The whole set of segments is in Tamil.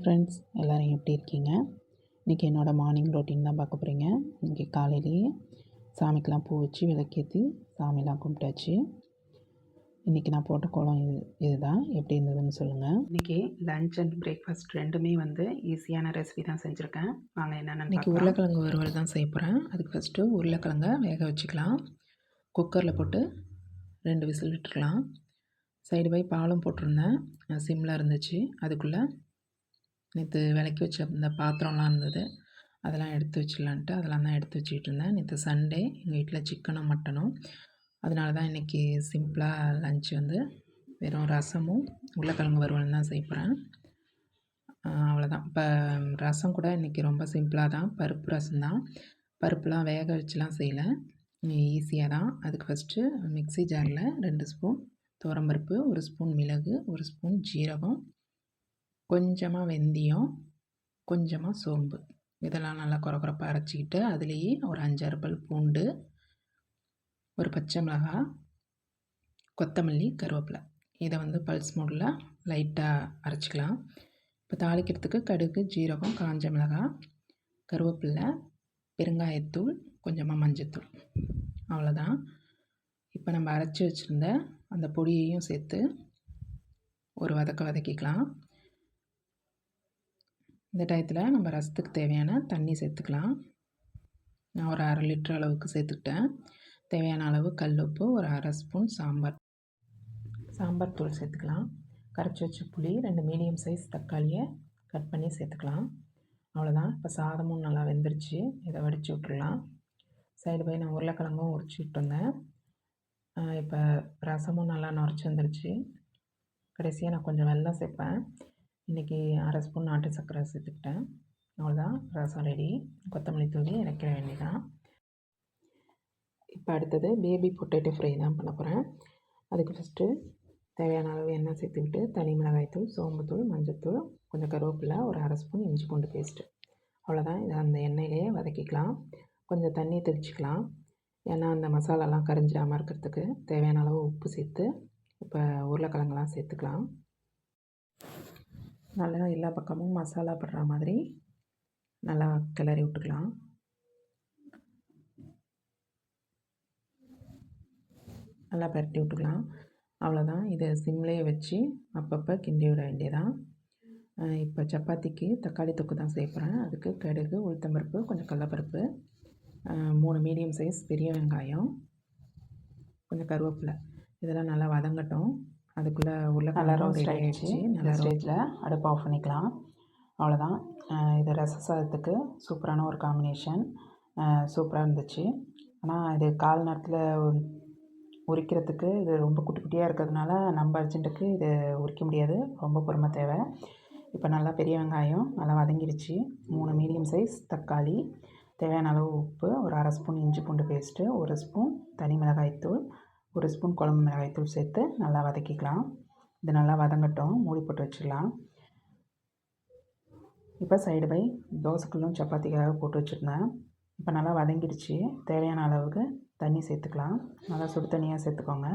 ஃப்ரெண்ட்ஸ் எல்லோரும் எப்படி இருக்கீங்க? இன்றைக்கி என்னோடய மார்னிங் ரொட்டீன் தான் பார்க்க போகிறீங்க இன்றைக்கி காலையிலேயே சாமிக்கெலாம் பூ வச்சு விளக்கேற்றி சாமிலாம் கும்பிட்டாச்சு. இன்றைக்கி நான் போட்ட கோலம் இது இதுதான். எப்படி இருந்ததுன்னு சொல்லுங்கள் இன்றைக்கி லஞ்ச் அண்ட் பிரேக்ஃபாஸ்ட் ரெண்டுமே வந்து ஈஸியான ரெசிபி தான் செஞ்சுருக்கேன். வாங்க என்னென்னு இன்றைக்கி உருளைக்கிழங்கு வறுவல் தான் செய்ய போகிறேன் அதுக்கு ஃபஸ்ட்டு உருளைக்கிழங்க வேக வச்சுக்கலாம். குக்கரில் போட்டு ரெண்டு விசில் விட்டுருக்கலாம் சைடு பை பாலும் போட்டிருந்தேன். சிம்மில் இருந்துச்சு. அதுக்குள்ளே நேற்று விளக்கி வச்ச இந்த பாத்திரம்லாம் இருந்தது. அதெல்லாம் எடுத்து வச்சிடலான்ட்டு அதெல்லாம் தான் எடுத்து வச்சுக்கிட்டு இருந்தேன் நேற்று சண்டே எங்கள் வீட்டில் சிக்கனும் மட்டனும். அதனால தான் இன்றைக்கி சிம்பிளாக லஞ்ச் வந்து வெறும் ரசமும் உருளைக்கிழங்கு வறுவலும் தான் செய்ய அவ்வளோதான் இப்போ ரசம் கூட இன்றைக்கி ரொம்ப சிம்பிளாக தான். பருப்பு ரசம் தான். பருப்புலாம் வேக வச்சுலாம் செய்யலை. ஈஸியாக தான். அதுக்கு ஃபஸ்ட்டு மிக்ஸி ஜாரில் ரெண்டு ஸ்பூன் துவரம்பருப்பு ஒரு ஸ்பூன் மிளகு ஒரு ஸ்பூன் ஜீரகம் கொஞ்சமாக வெந்தயம் கொஞ்சமாக சோம்பு. இதெல்லாம் நல்லா குறக்குறப்பாக அரைச்சிக்கிட்டு அதுலேயே ஒரு அஞ்சாறு பல் பூண்டு ஒரு பச்சை மிளகாய் கொத்தமல்லி கருவேப்பிலை. இதை வந்து பல்ஸ் மூடில் லைட்டாக அரைச்சிக்கலாம். இப்போ தாளிக்கிறதுக்கு கடுகு ஜீரகம் காஞ்ச மிளகாய் கருவேப்பிலை பெருங்காயத்தூள் கொஞ்சமாக மஞ்சத்தூள். அவ்வளோதான். இப்போ நம்ம அரைச்சி வச்சுருந்த அந்த பொடியையும் சேர்த்து ஒரு வதக்க வதக்கிக்கலாம். இந்த டயத்தில் நம்ம ரசத்துக்கு தேவையான தண்ணி சேர்த்துக்கலாம். நான் ஒரு அரை லிட்டர் அளவுக்கு சேர்த்துக்கிட்டேன். தேவையான அளவு கல் உப்பு ஒரு அரை ஸ்பூன் சாம்பார். சாம்பார் தூள் சேர்த்துக்கலாம். கரைச்சி வச்ச புளி ரெண்டு மீடியம் சைஸ் தக்காளியை கட் பண்ணி சேர்த்துக்கலாம். அவ்வளோதான் இப்போ சாதமும் நல்லா வெந்துருச்சு. இதை வடித்து விட்டுடலாம் சைடு போய் நான் உருளைக்கிழங்கும் உரிச்சு விட்டுருந்தேன் இப்போ ரசமும் நல்லா நுரைச்சி வந்துருச்சு. கடைசியாக நான் கொஞ்சம் வெள்ளம் சேர்ப்பேன். இன்றைக்கி அரை ஸ்பூன் நாட்டு சர்க்கரை சேர்த்துக்கிட்டேன். அவ்வளோதான் ரசம் ரெடி கொத்தமல்லி தூவி இறக்கிற வேண்டியதான் இப்போ அடுத்தது பேபி பொட்டேட்டோ ஃப்ரை தான் பண்ண போகிறேன் அதுக்கு ஃபஸ்ட்டு தேவையான அளவு எண்ணெய் சேர்த்துக்கிட்டு தனி மிளகாய்த்தூள் சோம்புத்தூள் மஞ்சத்தூள் கொஞ்சம் கருவேப்பிலை ஒரு அரை ஸ்பூன் இஞ்சி பூண்டு பேஸ்ட்டு அவ்வளோதான் இதை அந்த எண்ணெயிலேயே வதக்கிக்கலாம். கொஞ்சம் தண்ணி தெளிச்சிக்கலாம். ஏன்னா அந்த மசாலாலாம் கரைஞ்சாமல் இருக்கிறதுக்கு தேவையான அளவு உப்பு சேர்த்து இப்போ உருளைக்கிழங்குலாம் சேர்த்துக்கலாம். நல்லா எல்லா பக்கமும் மசாலா படுற மாதிரி நல்லா கிளறி விட்டுக்கலாம். நல்லா பரட்டி விட்டுக்கலாம். அவ்வளோதான். இதை சிம்லேயே வச்சு அப்பப்போ கிண்டி விட வேண்டியதான் இப்போ சப்பாத்திக்கு தக்காளி தொக்கு தான் சேர்க்குறேன் அதுக்கு கடுகு உளுத்தம்பருப்பு கொஞ்சம் கடலப்பருப்பு மூணு மீடியம் சைஸ் பெரிய வெங்காயம் கொஞ்சம் கருவேப்பிலை. இதெல்லாம் நல்லா வதங்கட்டும். அதுக்குள்ளே உருளைக்கிழங்கு ரெடி ஆகிடுச்சு நல்ல ஸ்டேஜில் அடுப்பு ஆஃப் பண்ணிக்கலாம். அவ்வளோதான் இது ரச சாதத்துக்கு சூப்பரான ஒரு காம்பினேஷன் சூப்பராக இருந்துச்சு. ஆனால் இது கால் நேரத்தில் உரிக்கிறதுக்கு இது ரொம்ப குட்டி குட்டியாக இருக்கிறதுனால நம்ம அர்ஜென்ட்டுக்கு இது உரிக்க முடியாது. ரொம்ப பொறுமை தேவை. இப்போ நல்லா பெரிய வெங்காயம் நல்லா வதங்கிடுச்சு மூணு மீடியம் சைஸ் தக்காளி தேவையான அளவு உப்பு ஒரு அரை ஸ்பூன் இஞ்சி பூண்டு பேஸ்ட்டு ஒரு ஸ்பூன் தனி மிளகாய்த்தூள் ஒரு ஸ்பூன் குழம்பு மிளகாய்த்தூள் சேர்த்து நல்லா வதக்கிக்கலாம். இது நல்லா வதங்கட்டும். மூடி போட்டு வச்சிடலாம். இப்போ சைடு பை தோசைக்குள்ளும் சப்பாத்திக்காக போட்டு வச்சுருந்தேன். இப்போ நல்லா வதங்கிடுச்சு. தேவையான அளவுக்கு தண்ணி சேர்த்துக்கலாம். நல்லா சுடு தண்ணியாக சேர்த்துக்கோங்க.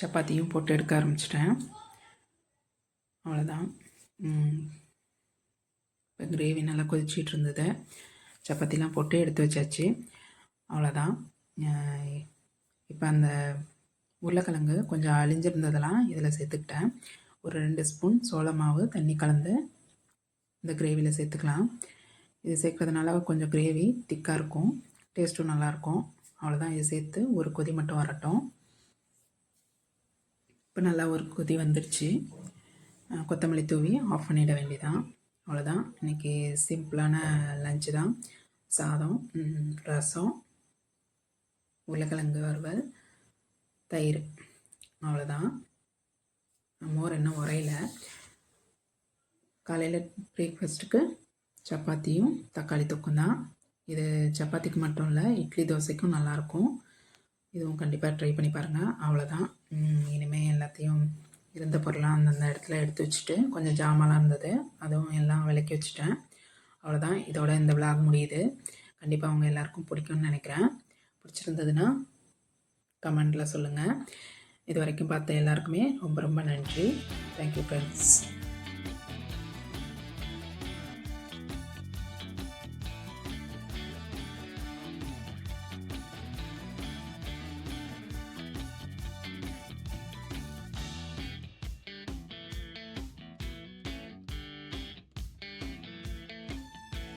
சப்பாத்தியும் போட்டு எடுக்க ஆரம்பிச்சிட்டேன். அவ்வளோதான் இப்போ கிரேவி நல்லா கொதிச்சிட்டு இருந்தது. சப்பாத்திலாம் போட்டு எடுத்து வச்சாச்சு. அவ்வளோதான் இப்போ அந்த உருளைக்கிழங்கு கொஞ்சம் அழிஞ்சிருந்ததெல்லாம் இதில் சேர்த்துக்கிட்டேன். ஒரு ரெண்டு ஸ்பூன் சோள மாவு தண்ணி கலந்து இந்த கிரேவியில் சேர்த்துக்கலாம். இது சேர்க்குறதுனால கொஞ்சம் கிரேவி திக்காக இருக்கும். டேஸ்ட்டும் நல்லாயிருக்கும் அவ்வளோதான் இது சேர்த்து ஒரு கொதி மட்டும் வரட்டும். இப்போ நல்லா ஒரு கொதி வந்துருச்சு. கொத்தமல்லி தூவி ஆஃப் பண்ணிட வேண்டியதான் அவ்வளோதான் இன்றைக்கி சிம்பிளான லஞ்சு தான். சாதம் ரசம் உருளைக்கிழங்கு வறுவல் தயிர். அவ்வளோதான் மோர் இன்னும் உரையில. காலையில் பிரேக்ஃபாஸ்ட்டுக்கு சப்பாத்தியும் தக்காளி தொக்கும் தான். இது சப்பாத்திக்கு மட்டும் இல்லை இட்லி தோசைக்கும் நல்லாயிருக்கும். இதுவும் கண்டிப்பாக ட்ரை பண்ணி பாருங்கள் அவ்வளோதான் இனிமேல் எல்லாத்தையும் இருந்த பொருளாக அந்தந்த இடத்துல எடுத்து வச்சுட்டு கொஞ்சம் ஜாமான்லாம் இருந்தது அதுவும் எல்லாம் விளக்கி வச்சுட்டேன். அவ்வளோதான் இதோட இந்த விளாக் முடியுது. கண்டிப்பாக அவங்க எல்லாருக்கும் பிடிக்கும்னு நினைக்கிறேன். பிடிச்சிருந்ததுன்னா கமெண்டில் சொல்லுங்கள் இது வரைக்கும் பார்த்த எல்லாருக்குமே ரொம்ப ரொம்ப நன்றி. Thank you friends